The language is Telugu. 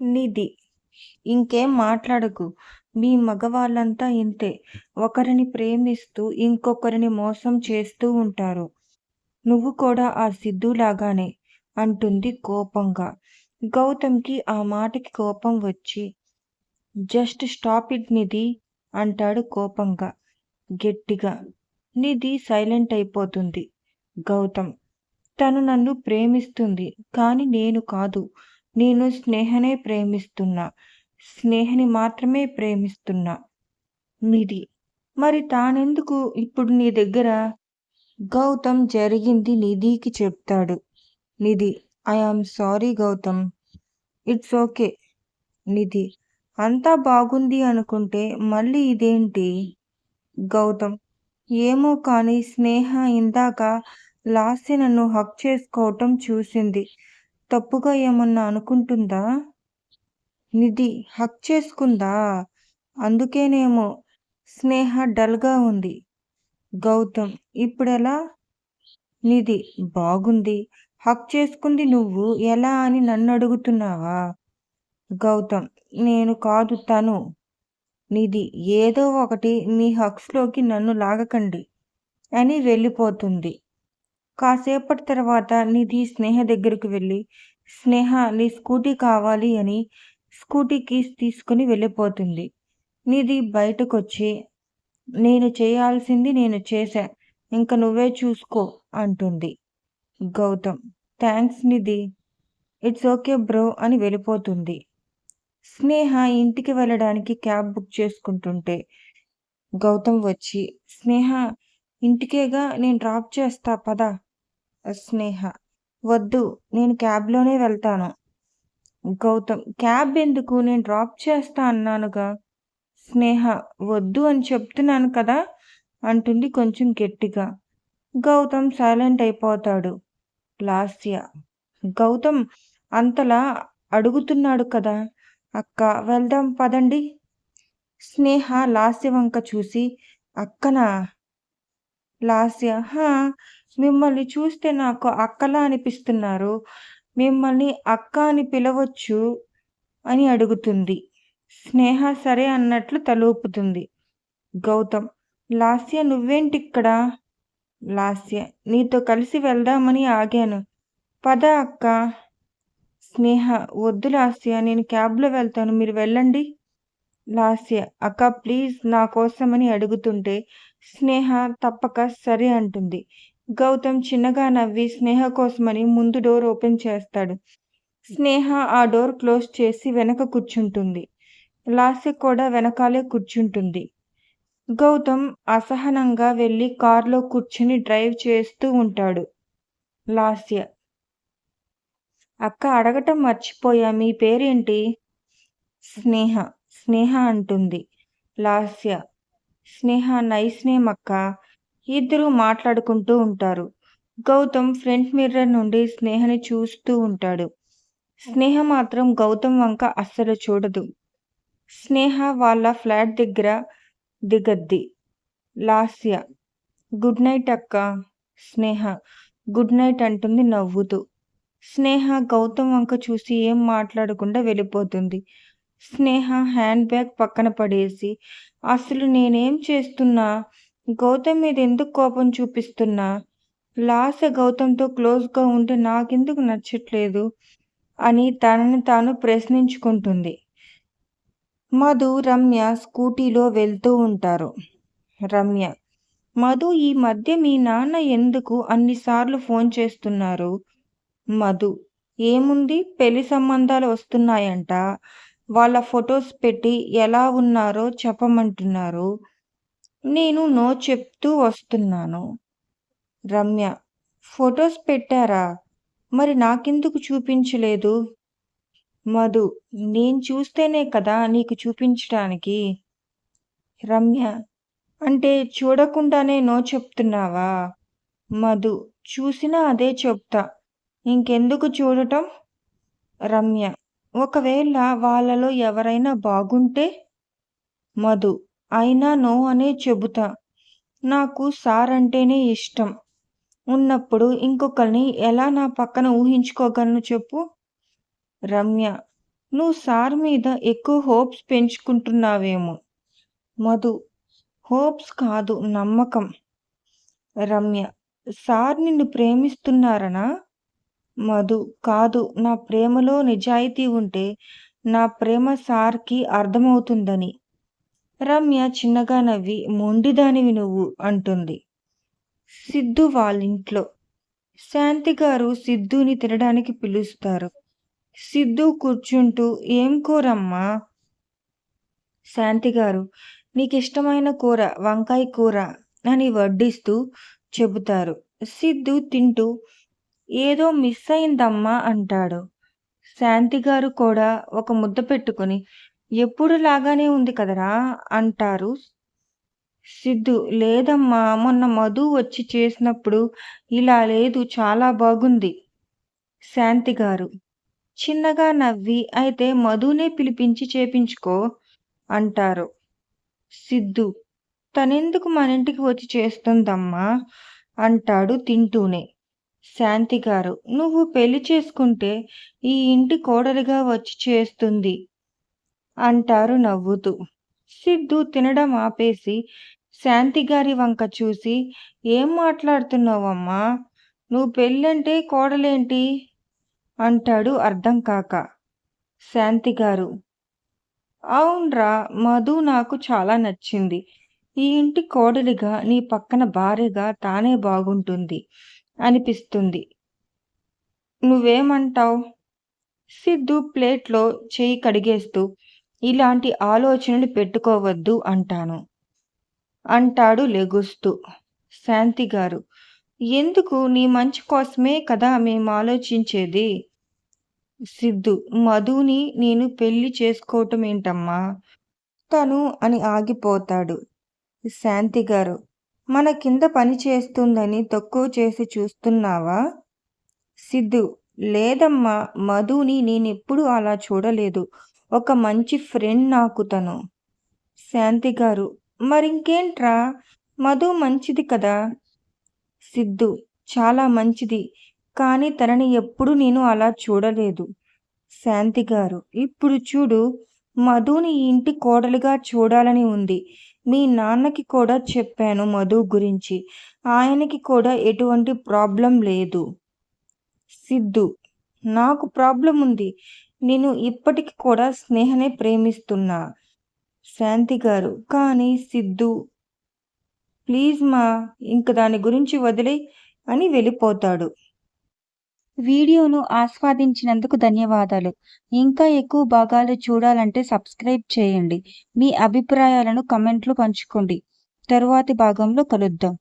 నిధి. ఇంకేం మాట్లాడకు. మీ మగవాళ్ళంతా ఇంతే. ఒకరిని ప్రేమిస్తూ ఇంకొకరిని మోసం చేస్తూ ఉంటారు. నువ్వు కూడా ఆ సిద్ధులాగానే అంటుంది కోపంగా. గౌతమ్కి ఆ మాటకి కోపం వచ్చి జస్ట్ స్టాప్ ఇట్ నిధి అంటాడు కోపంగా. గట్టిగా. నిధి సైలెంట్ అయిపోతుంది. గౌతమ్ తను నన్ను ప్రేమిస్తుంది కానీ నేను కాదు. నేను స్నేహనే ప్రేమిస్తున్నా. స్నేహని మాత్రమే ప్రేమిస్తున్నా. నిధి మరి తానెందుకు ఇప్పుడు నీ దగ్గర? గౌతమ్ జరిగింది నిధికి చెప్తాడు. Nidhi I am sorry Gautam. It's okay Nidhi అంతా బాగుంది అనుకుంటే మళ్ళీ ఇదేంటి? గౌతమ్ ఏమో కానీ స్నేహ ఇందాక లాస్య నన్ను హక్ చేసుకోవటం చూసింది. తప్పుగా ఏమన్నా అనుకుంటుందా? నిధి హక్ చేసుకుందా? అందుకేనేమో స్నేహ డల్గా ఉంది. గౌతమ్ ఇప్పుడెలా? నిధి బాగుంది. హక్ చేసుకుంది నువ్వు. ఎలా అని నన్ను అడుగుతున్నావా గౌతమ్ నేను కాదు తను. నిధి ఏదో ఒకటి మీ హక్స్లోకి నన్ను లాగకండి అని వెళ్ళిపోతుంది. కాసేపటి తర్వాత నిధి స్నేహ దగ్గరికి వెళ్ళి స్నేహ నీ స్కూటీ కావాలి అని స్కూటీ కీస్ తీసుకుని వెళ్ళిపోతుంది. నిధి బయటకొచ్చి నేను చేయాల్సింది నేను చేశా ఇంక నువ్వే చూసుకో అంటుంది Gautam. Thanks Nidhi it's okay bro అని వెళ్ళిపోతుంది. స్నేహ ఇంటికి వెళ్ళడానికి క్యాబ్ బుక్ చేసుకుంటుంటే గౌతమ్ వచ్చి స్నేహ ఇంటికేగా నేను డ్రాప్ చేస్తా పదా. స్నేహ. వద్దు నేను క్యాబ్లోనే వెళ్తాను. గౌతమ్ క్యాబ్ ఎందుకు? నేను డ్రాప్ చేస్తా అన్నానుగా. స్నేహ వద్దు అని చెప్తున్నాను కదా అంటుంది కొంచెం గట్టిగా. గౌతమ్ సైలెంట్ అయిపోతాడు. లాస్య గౌతమ్ అంతలా అడుగుతున్నాడు కదా. అక్క వెళ్దాం పదండి. స్నేహ లాస్య వంక చూసి అక్కనా? లాస్య హా మిమ్మల్ని చూస్తే నాకు అక్కలా అనిపిస్తున్నారు. మిమ్మల్ని అక్క అని పిలవచ్చు అని అడుగుతుంది. స్నేహ సరే అన్నట్లు తలూపుతుంది. గౌతమ్ లాస్య నువ్వేంటిక్కడ? లాస్య నీతో కలిసి వెళ్దామని ఆగాను. పద అక్క. స్నేహ వద్దు లాస్య నేను క్యాబ్లో వెళ్తాను మీరు వెళ్ళండి. లాస్య అక్క ప్లీజ్ నా కోసమని అడుగుతుంటే స్నేహ తప్పక సరే అంటుంది. గౌతమ్ చిన్నగా నవ్వి స్నేహ కోసమని ముందు డోర్ ఓపెన్ చేస్తాడు. స్నేహ ఆ డోర్ క్లోజ్ చేసి వెనక కూర్చుంటుంది. లాస్య కూడా వెనకాలే కూర్చుంటుంది. గౌతమ్ అసహనంగా వెళ్ళి కారులో కూర్చుని డ్రైవ్ చేస్తూ ఉంటాడు. లాస్య అక్క అడగటం మర్చిపోయా మీ పేరేంటి? స్నేహ స్నేహ అంటుంది. లాస్య స్నేహ నైస్ నేమ్ అక్క ఇద్దరు మాట్లాడుకుంటూ ఉంటారు. గౌతమ్ ఫ్రంట్ మిర్రర్ నుండి స్నేహని చూస్తూ ఉంటాడు. స్నేహ మాత్రం గౌతమ్ వంక అస్సలు చూడదు. స్నేహ వాళ్ళ ఫ్లాట్ దగ్గర దిగద్ది. లాస్య గుడ్ నైట్ అక్క స్నేహ. గుడ్ నైట్ అంటుంది నవ్వుతూ. స్నేహ గౌతమ్ వంక చూసి ఏం మాట్లాడకుండా వెళ్ళిపోతుంది. స్నేహ హ్యాండ్ బ్యాగ్ పక్కన పడేసి అసలు నేనేం చేస్తున్నా? గౌతమ్ మీద ఎందుకు కోపం చూపిస్తున్నా? లాస గౌతమ్తో క్లోజ్గా ఉంటే నాకెందుకు నచ్చట్లేదు? అని తనని తాను ప్రశ్నించుకుంటుంది. మధు రమ్య స్కూటీలో వెళ్తూ ఉంటారు. రమ్య మధు ఈ మధ్య మీ నాన్న ఎందుకు అన్నిసార్లు ఫోన్ చేస్తున్నారు? మధు ఏముంది? పెళ్ళి సంబంధాలు వస్తున్నాయంట. వాళ్ళ ఫొటోస్ పెట్టి ఎలా ఉన్నారో చెప్పమంటున్నారు. నేను నో చెప్తూ వస్తున్నాను. రమ్య ఫొటోస్ పెట్టారా? మరి నాకెందుకు చూపించలేదు? మధు నేను చూస్తేనే కదా నీకు చూపించడానికి రమ్య అంటే చూడకుండానే నో చెప్తున్నావా? మధు చూసినా అదే చెప్తా. ఇంకెందుకు చూడటం? రమ్య ఒకవేళ వాళ్ళలో ఎవరైనా బాగుంటే? మధు అయినా నో అనే చెబుతా. నాకు సార్ అంటేనే ఇష్టం. ఉన్నప్పుడు ఇంకొకరిని ఎలా నా పక్కన ఊహించుకోగలను చెప్పు? రమ్య నువ్వు సార్ మీద ఎక్కువ హోప్స్ పెంచుకుంటున్నావేమో. మధు హోప్స్ కాదు నమ్మకం. రమ్య సార్ నిన్ను ప్రేమిస్తున్నారనా? మధు కాదు నా ప్రేమలో నిజాయితీ ఉంటే నా ప్రేమ సార్కి అర్థమవుతుందని. రమ్య చిన్నగా నవ్వి మొండిదానివి నువ్వు అంటుంది. సిద్ధు వాళ్ళింట్లో. శాంతి గారు సిద్ధుని తినడానికి పిలుస్తారు. సిద్ధు కూర్చుంటూ ఏం కూరమ్మా? శాంతి గారు నీకు ఇష్టమైన కూర వంకాయ కూర అని వడ్డిస్తూ చెబుతారు. సిద్ధు తింటూ ఏదో మిస్ అయిందమ్మా అంటాడు. శాంతి గారు కూడా ఒక ముద్ద పెట్టుకుని ఎప్పుడు లాగానే ఉంది కదరా అంటారు సిద్ధు. లేదమ్మా మొన్న మధు వచ్చి చేసినప్పుడు ఇలా లేదు చాలా బాగుంది. శాంతి గారు. చిన్నగా నవ్వి అయితే మధునే పిలిపించి చేపించుకో అంటారు సిద్ధు. తనెందుకు మన ఇంటికి వచ్చి చేస్తుందమ్మా అంటాడు తింటూనే. శాంతి గారు. నువ్వు పెళ్ళి చేసుకుంటే ఈ ఇంటి కోడలిగా వచ్చి చేస్తుంది. అంటారు నవ్వుతూ. సిద్ధు తినడం ఆపేసి శాంతి గారి వంక చూసి ఏం మాట్లాడుతున్నావమ్మా? నువ్వు పెళ్ళంటే కోడలేంటి? అంటాడు అర్థం కాక. శాంతి గారు అవునరా మధు నాకు చాలా నచ్చింది. ఈ ఇంటి కోడలిగా నీ పక్కన భార్యగా తానే బాగుంటుంది అనిపిస్తుంది. నువ్వేమంటావు? సిద్ధు ప్లేట్లో చేయి కడిగేస్తూ ఇలాంటి ఆలోచనలు పెట్టుకోవద్దు అంటాను. అంటాడు లెగుస్తూ. శాంతి గారు ఎందుకు నీ మంచి కోసమే కదా మేము ఆలోచించేది? సిద్ధు మధుని నేను పెళ్ళి చేసుకోవటం ఏంటమ్మా? తను అని ఆగిపోతాడు. శాంతి గారు మన కింద పని చేస్తుందని తక్కువ చేసి చూస్తున్నావా? సిద్ధు లేదమ్మా మధుని నేనెప్పుడు అలా చూడలేదు. ఒక మంచి ఫ్రెండ్ నాకు తను. శాంతి గారు మరింకేంట్రా? మధు మంచిది కదా? సిద్ధు చాలా మంచిది. కానీ తనని ఎప్పుడు నేను అలా చూడలేదు. శాంతి గారు ఇప్పుడు చూడు. మధుని ఇంటి కోడలిగా చూడాలని ఉంది. మీ నాన్నకి కూడా చెప్పాను మధు గురించి. ఆయనకి కూడా ఎటువంటి ప్రాబ్లం లేదు. సిద్ధు నాకు ప్రాబ్లం ఉంది. నేను ఇప్పటికి కూడా స్నేహనే ప్రేమిస్తున్నా. శాంతి గారు కానీ సిద్ధు ప్లీజ్ మా ఇంక దాని గురించి వదిలే అని వెళ్ళిపోతాడు. వీడియోను ఆస్వాదించినందుకు ధన్యవాదాలు. ఇంకా ఎక్కువ భాగాలు చూడాలంటే సబ్స్క్రైబ్ చేయండి. మీ అభిప్రాయాలను కమెంట్లు పంచుకోండి. తరువాతి భాగంలో కలుద్దాం.